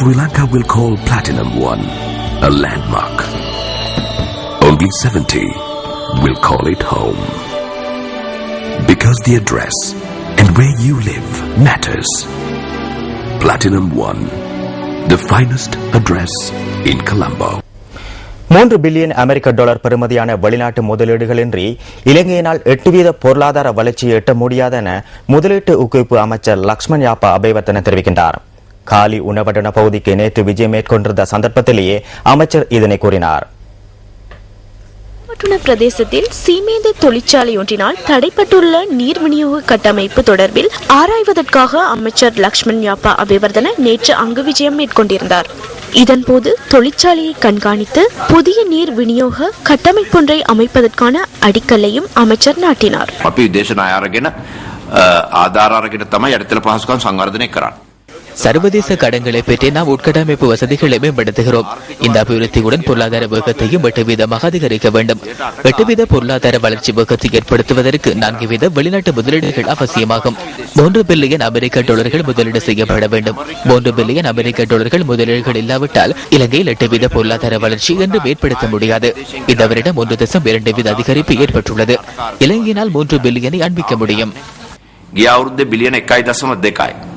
Sri Lanka will call Platinum One a landmark. Only 70 will call it home. Because the address and where you live matters. Platinum One, the finest address in Colombo. மூன்று billion அமெரிக்க dollar பெறுமதியான வெளிநாட்டு முதலீடுகளின்றி இலங்கையினால் எட்டு வீத பொருளாதார வளர்ச்சியை எட்ட முடியாதென முதலீட்டு ஊக்குவிப்பு அமைச்சர் லக்ஷ்மண் யாப்பா அபேவர்த்தன தெரிவிக்கின்றார் காலி உணவடன பகுதிக்கு நேற்று விஜயம் மேற்கொண்டிருந்த சந்தர்ப்பத்திலேயே அமைச்சர் இதனை கூறினார். பிரதேசத்தில் சீமேந்த தொழிற்சாலை ஒன்றினால் தடைப்பட்டுள்ள நீர் விநியோக கட்டமைப்பு தொடர்பில் ஆராய்வதற்காக அமைச்சர் லக்ஷ்மண் யாப்பா அபிவர்தன நேற்று அங்கு விஜயம் மேற்கொண்டிருந்தார். இதன்போது தொழிற்சாலையை கண்காணித்து புதிய நீர் விநியோக கட்டமைப்பொன்றை அமைப்பதற்கான அடிக்கல்லையும் அமைச்சர் நாட்டினார். ஆதார இடத்துல பாஸ்கான் சங்கர்தனை சர்வதேச கடன்களை பெற்று நாம் உட்கட்டமைப்பு வசதிகளை மேம்படுத்துகிறோம் இந்த அபிவிருத்தியுடன் பொருளாதார வேகத்தையும் எட்டு வீதமாக அதிகரிக்க வேண்டும் எட்டு வீத பொருளாதார வளர்ச்சி வேகத்தை ஏற்படுத்துவதற்கு நான்கு வீத வெளிநாட்டு முதலீடுகள் அவசியமாகும் மூன்று பில்லியன் அமெரிக்க டாலர்கள் முதலீடு செய்யப்பட வேண்டும் மூன்று பில்லியன் அமெரிக்க டாலர்கள் முதலீடுகள் இல்லாவிட்டால் இலங்கையில் எட்டு வீத பொருளாதார வளர்ச்சி என்று ஏற்படுத்த முடியாது இந்த வருடம் மூன்று தசம் இரண்டு வீத அதிகரிப்பு ஏற்பட்டுள்ளது இலங்கையினால் மூன்று பில்லியனை அண்பிக்க முடியும் ගිය අවුරුද්දේ බිලියන 1.2යි.